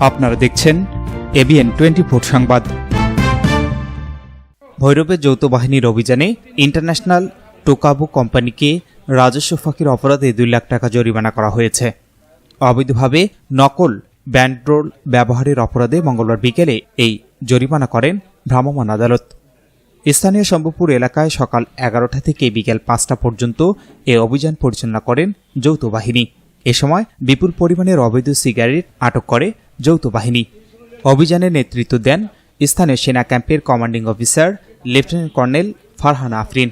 আপনারা দেখছেন ABN twenty four সংবাদ। ভৈরবের যৌথ বাহিনীর অভিযানে ইন্টারন্যাশনাল টোকাবু কোম্পানিকে রাজস্ব ফাঁকির অপরাধে দুই লাখ টাকা জরিমানা করা হয়েছে। অবৈধভাবে নকল ব্যান্ডরোল ব্যবহারের অপরাধে মঙ্গলবার বিকেলে এই জরিমানা করেন ভ্রাম্যমাণ আদালত। স্থানীয় সম্ভবপুর এলাকায় সকাল এগারোটা থেকে বিকেল পাঁচটা পর্যন্ত এ অভিযান পরিচালনা করেন যৌথ বাহিনী। এ সময় বিপুল পরিমাণের অবৈধ সিগারেট আটক করে যৌথ বাহিনী। অভিযানের নেতৃত্ব দেন স্থানীয় সেনা ক্যাম্পের commanding officer, lieutenant colonel Farhan Afrin.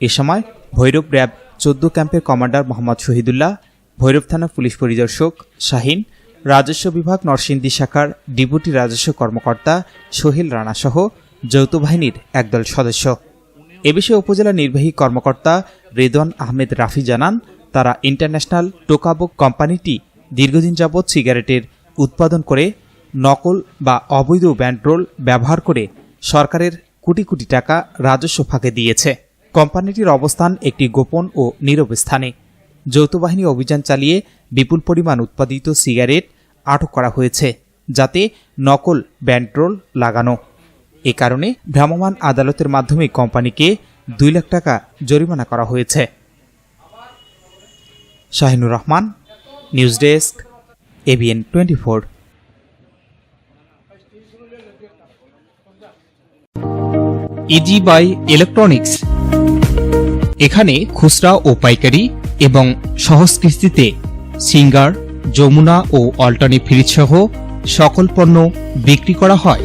এ সময় ভৈরব র্যাব চোদ্দ ক্যাম্পের কমান্ডার মোহাম্মদ শহীদুল্লাহ, ভৈরব থানা পুলিশ পরিদর্শক শাহিন, রাজস্ব বিভাগ নরসিংদী শাখার ডিপুটি রাজস্ব কর্মকর্তা সোহেল রানাসহ যৌথ বাহিনীর একদল সদস্য। এ বিষয়ে উপজেলা নির্বাহী কর্মকর্তা রেদওয়ান আহমেদ রাফি জানান, তারা ইন্টারন্যাশনাল টোকাবো কোম্পানিটি দীর্ঘদিন যাবৎ সিগারেটের উৎপাদন করে নকল বা অবৈধ ব্যান্ডরোল ব্যবহার করে সরকারের কোটি কোটি টাকা রাজস্ব ফাঁকে দিয়েছে। কোম্পানিটির অবস্থান একটি গোপন ও নীরব স্থানে। যৌথ বাহিনী অভিযান চালিয়ে বিপুল পরিমাণ উৎপাদিত সিগারেট আটক করা হয়েছে, যাতে নকল ব্যান্ডরোল লাগানো এ কারণে ভ্রাম্যমাণ আদালতের মাধ্যমে কোম্পানিকে দুই লাখ টাকা জরিমানা করা হয়েছে। Shahinur Rahman, news desk, ABN twenty four. Easy buy electronics. এখানে খুচরা ও পাইকারি এবং সহজ কিস্তিতে সিঙ্গার, যমুনা ও অল্টানি ফ্রিজ সহ সকল পণ্য বিক্রি করা হয়।